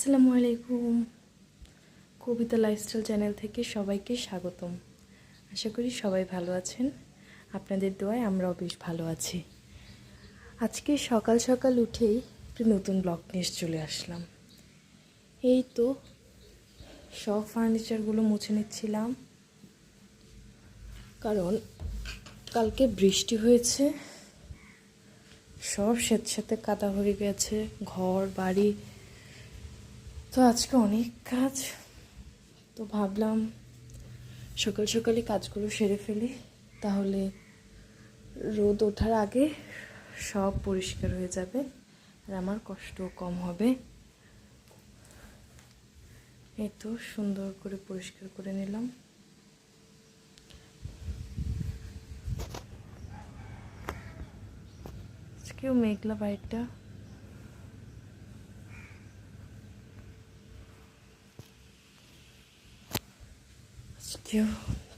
আসসালামু আলাইকুম কবিতা lifestyle channel থেকে সবাইকে স্বাগতম। আশা করি সবাই ভালো আছেন। আপনাদের দোয়ায় আমরাও বেশ ভালো আছি। আজকে সকাল সকাল উঠেই একটি নতুন ব্লগ নিয়ে চলে আসলাম। এই তো সব ফার্নিচারগুলো মুছে নিচ্ছিলাম। কারণ কালকে বৃষ্টি হয়েছে। সব স্বেচ্ছাতে কাদা হয়ে গেছে, ঘর, বাড়ি তো আজকে অনেক কাজ। তো ভাবলাম সকাল সকালে কাজগুলো সেরে ফেলি। তাহলে রোদ ওঠার আগে সব পরিষ্কার হয়ে যাবে আর আমার কষ্টও কম হবে। এই তো সুন্দর করে পরিষ্কার করে নিলাম। আজকেও মেঘলা বাইরটা আজকেও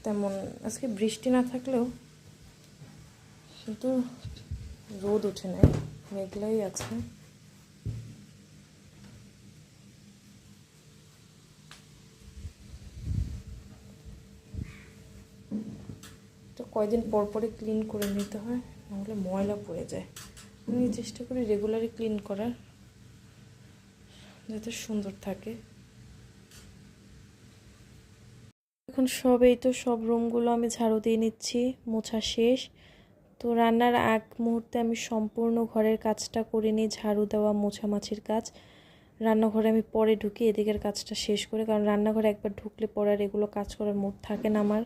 তেমন আজকে বৃষ্টি না থাকলেও কিন্তু রোদ ওঠে নাই, মেঘলাই আছে। তো কয়দিন পর পরে ক্লিন করে নিতে হয়, নাহলে ময়লা পড়ে যায়। আমি চেষ্টা করি রেগুলারই ক্লিন করার, যাতে সুন্দর থাকে। এখন সবেই তো সব রুমগুলো আমি ঝাড়ু দিয়ে নিচ্ছি, মোছা শেষ। তো রান্নার আগ মুহূর্তে আমি সম্পূর্ণ ঘরের কাজটা করে নিই, ঝাড়ু দেওয়া, মোছামাছির কাজ। রান্নাঘরে আমি পরে ঢুকি, এদিকের কাজটা শেষ করে, কারণ রান্নাঘরে একবার ঢুকলে পরে আর এগুলো কাজ করার মুড থাকে না আমার।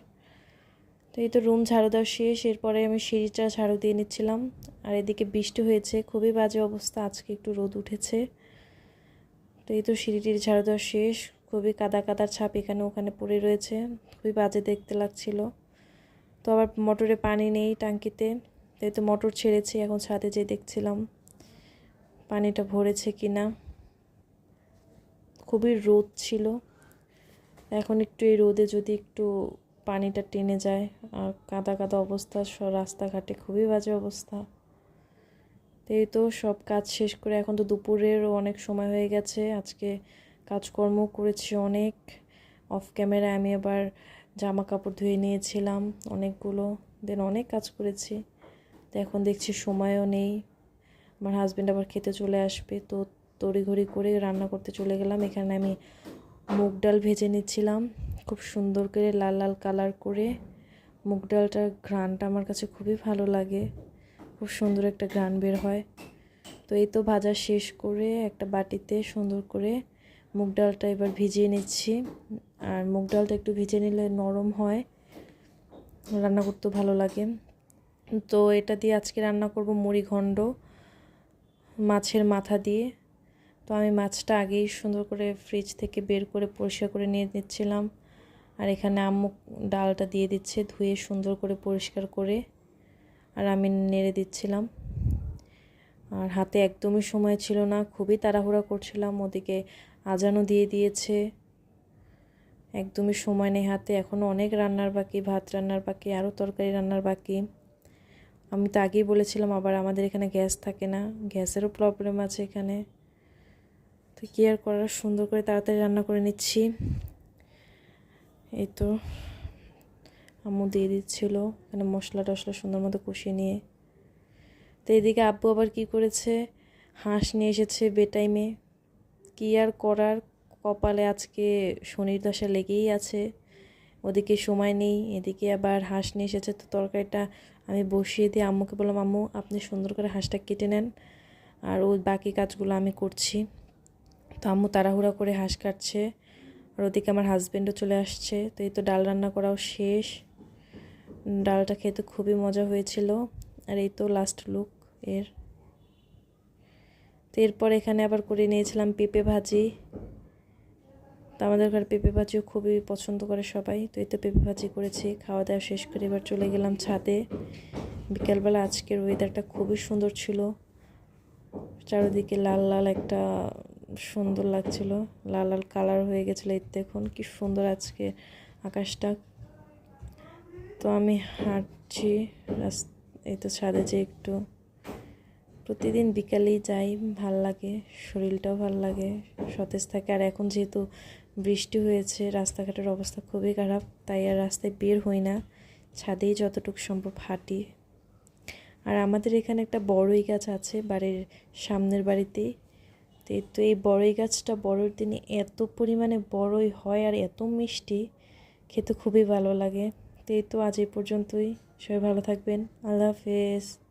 তো এই তো রুম ঝাড়ু দেওয়া শেষ, এরপরে আমি সিঁড়িটা ঝাড়ু দিয়ে নিচ্ছিলাম। আর এদিকে বৃষ্টি হয়েছে, খুবই বাজে অবস্থা, আজকে একটু রোদ উঠেছে। তো এই তো সিঁড়িটির ঝাড়ু দেওয়া শেষ খুবই কাদা কাদার ছাপ এখানে ওখানে পড়ে রয়েছে। খুবই বাজে দেখতে লাগছিল। তো আবার মোটরে পানি নেই টাঙ্কিতে তাই তো মোটর ছেড়েছি, এখন ছাদে যেয়ে দেখছিলাম পানিটা ভরেছে কি না খুবই রোদ ছিল। এখন একটু এই রোদে যদি একটু পানিটা টেনে যায়, আর কাদা কাদা অবস্থা রাস্তাঘাটে খুবই বাজে অবস্থা। তো এই তো সব কাজ শেষ করে এখন তো দুপুরেরও অনেক সময় হয়ে গেছে। আজকে কাজকর্ম করেছি অনেক। অফ ক্যামেরায় আমি আবার জামা কাপড় ধুয়ে নিয়েছিলাম অনেকগুলো। দেন অনেক কাজ করেছি। তো এখন দেখছি সময়ও নেই। আমার হাজব্যান্ড আবার খেতে চলে আসবে। তো তড়িঘড়ি করে রান্না করতে চলে গেলাম। এখানে আমি মুগ ডাল ভেজে নিচ্ছিলাম। খুব সুন্দর করে লাল লাল কালার করে। মুগ ডালটার ঘ্রাণটা আমার কাছে খুবই ভালো লাগে। খুব সুন্দর একটা ঘ্রাণ বের হয়। তো এই তো ভাজা শেষ করে একটা বাটিতে সুন্দর করে মুগ ডালটা এবার ভিজিয়ে নিচ্ছি। আর মুগ ডালটা একটু ভিজে নিলে নরম হয়। রান্না করতেও ভালো লাগে। তো এটা দিয়ে আজকে রান্না করব মুড়ি ঘণ্ড মাছের মাথা দিয়ে। তো আমি মাছটা আগেই সুন্দর করে ফ্রিজ থেকে বের করে পরিষ্কার করে নিয়ে নিচ্ছিলাম। আর এখানে আম্মু ডালটা দিয়ে দিচ্ছে ধুয়ে সুন্দর করে পরিষ্কার করে। আর আমি নেড়ে দিচ্ছিলাম। আর হাতে একদমই সময় ছিল না, খুবই তাড়াহুড়া করছিলাম। ওদিকে আজানও দিয়ে দিয়েছে। একদমই সময় নেই হাতে। এখনও অনেক রান্নার বাকি, ভাত রান্নার বাকি, আরও তরকারি রান্নার বাকি। আমি তো আগেই বলেছিলাম, আবার আমাদের এখানে গ্যাস থাকে না। গ্যাসেরও প্রবলেম আছে এখানে। তো কী আর করার? সুন্দর করে তাড়াতাড়ি রান্না করে নিচ্ছি। এই তো আম্মু দিয়ে দিচ্ছিল এখানে মশলা টশলা সুন্দর মতো কষিয়ে নিয়ে। তো এদিকে আব্বু আবার কি করেছে? হাঁস নিয়ে এসেছে বেটাইমে। কী আর করার? কপালে আজকে শনির দশা লেগেই আছে। ওদিকে সময় নেই, এদিকে আবার হাঁস নিয়ে এসেছে তো তরকারিটা আমি বসিয়ে দিয়ে আম্মুকে বললাম, আম্মু, আপনি সুন্দর করে হাঁসটা কেটে নেন আর ওই বাকি কাজগুলো আমি করছি। তো আম্মু তাড়াহুড়া করে হাঁস কাটছে আর ওদিকে আমার হাজব্যান্ডও চলে আসছে। তো এই তো ডাল রান্না করাও শেষ। ডালটা খেতে খুবই মজা হয়েছিল। আর এই তো লাস্ট লুক এর। এরপর এখানে আবার করে নিয়েছিলাম পেঁপে ভাজি। তো আমাদের ঘরে পেঁপে ভাজিও খুবই পছন্দ করে সবাই। তো এই তো পেঁপে ভাজি করেছি, খাওয়া দাওয়া শেষ করে এবার চলে গেলাম ছাদে। বিকেলবেলা আজকের ওয়েদারটা খুবই সুন্দর ছিল। চারিদিকে লাল লাল একটা সুন্দর লাগছিল। লাল লাল কালার হয়ে গেছিল এর দেখুন, কি সুন্দর আজকে আকাশটা। তো আমি হাঁটছি, রাস্তা এই তো ছাদে যে একটু প্রতিদিন বিকালেই যাই ভালো লাগে শরীরটাও ভালো লাগে সতেজ থাকে। আর এখন যেহেতু বৃষ্টি হয়েছে রাস্তাঘাটের অবস্থা খুবই খারাপ তাই আর রাস্তায় বের হই না। ছাদেই যতটুকু সম্ভব হাঁটি। আর আমাদের এখানে একটা বড়ই গাছ আছে বাড়ির সামনের বাড়িতেই তো এই তো এই বড়ই গাছটা বড়োর দিনে এত পরিমাণে বড়ই হয় আর এত মিষ্টি খেতে খুবই ভালো লাগে। তো এই তো আজ এই পর্যন্তই। সবাই ভালো থাকবেন। আল্লাহ হাফেজ।